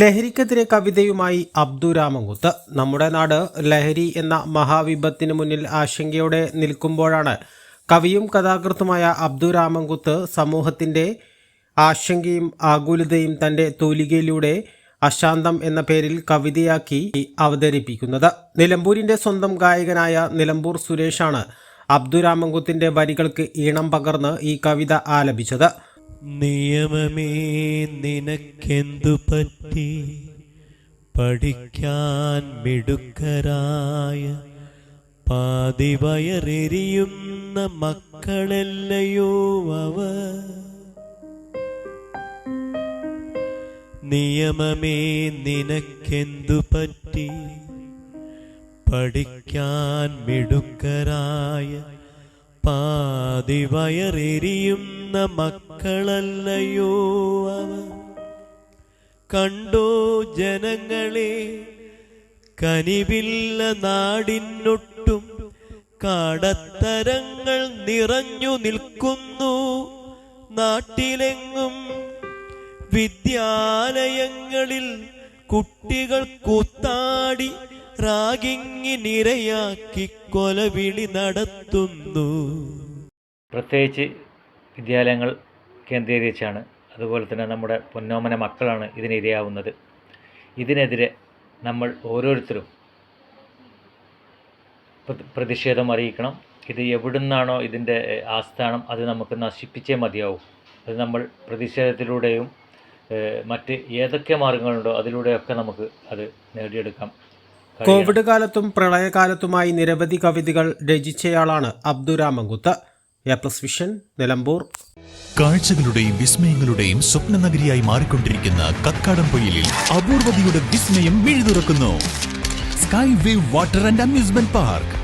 ലഹരിക്കെതിരെ കവിതയുമായി അബ്ദുരാമങ്കുത്ത് നമ്മുടെ നാട് ലഹരി എന്ന മഹാവിപത്തിന് മുന്നിൽ ആശങ്കയോടെ നിൽക്കുമ്പോഴാണ് കവിയും കഥാകൃത്തുമായ അബ്ദുരാമങ്കുത്ത് സമൂഹത്തിന്റെ ആശങ്കയും ആകുലതയും തന്റെ തൂലികയിലൂടെ അശാന്തം എന്ന പേരിൽ കവിതയാക്കി അവതരിപ്പിക്കുന്നത്. നിലമ്പൂരിന്റെ സ്വന്തം ഗായകനായ നിലമ്പൂർ സുരേഷാണ് അബ്ദുരാമങ്കുത്തിന്റെ വരികൾക്ക് ഈണം പകർന്ന് ഈ കവിത ആലപിച്ചത്. നിയമമേ നിനക്കെന്തു പറ്റി? പഠിക്കാൻ മിടുക്കരായ പാതിവയറെരിയുന്ന മക്കളല്ലയോ അവ നിയമമേ നിനക്കെന്തു പറ്റി? പഠിക്കാൻ മിടുക്കരായ പാതി വയറെരിയുന്ന മക്കളല്ലയോ അവ. കണ്ടോ ജനങ്ങളെ കനിവില്ല നാടിനൊട്ടും കാടത്തരങ്ങൾ നിറഞ്ഞു നിൽക്കുന്നു. നാട്ടിലെങ്ങും വിദ്യാലയങ്ങളിൽ കുട്ടികൾ കൂത്താടി റാഗിങ്ങിനിരയാക്കി കൊലവിളി നടത്തുന്നു. പ്രത്യേകിച്ച് വിദ്യാലയങ്ങൾ കേന്ദ്രീകരിച്ചാണ്. അതുപോലെ തന്നെ നമ്മുടെ പൊന്നോമന മക്കളാണ് ഇതിനിരയാവുന്നത്. ഇതിനെതിരെ നമ്മൾ ഓരോരുത്തരും പ്രതിഷേധം അറിയിക്കണം. ഇത് എവിടുന്നാണോ ഇതിന്റെ ആസ്ഥാനം അത് നമുക്ക് നശിപ്പിച്ചേ മതിയാവും. അത് നമ്മൾ പ്രതിഷേധത്തിലൂടെയും മറ്റ് ഏതൊക്കെ മാർഗങ്ങളുണ്ടോ അതിലൂടെയൊക്കെ നമുക്ക് അത് നേടിയെടുക്കാം. കോവിഡ് കാലത്തും പ്രളയകാലത്തുമായി നിരവധി കവിതകൾ രചിച്ചയാളാണ് അബ്ദുരാമങ്കുത്ത് എ പ്ലസ് വിഷൻ നിലമ്പൂർ. കാഴ്ചകളുടെയും വിസ്മയങ്ങളുടെയും സ്വപ്ന നഗരിയായി മാറിക്കൊണ്ടിരിക്കുന്ന കക്കാടംപൊയിലിൽ അപൂർവതയുടെ വിസ്മയം മിഴുതുറക്കുന്നു. Sky wave water and amusement park.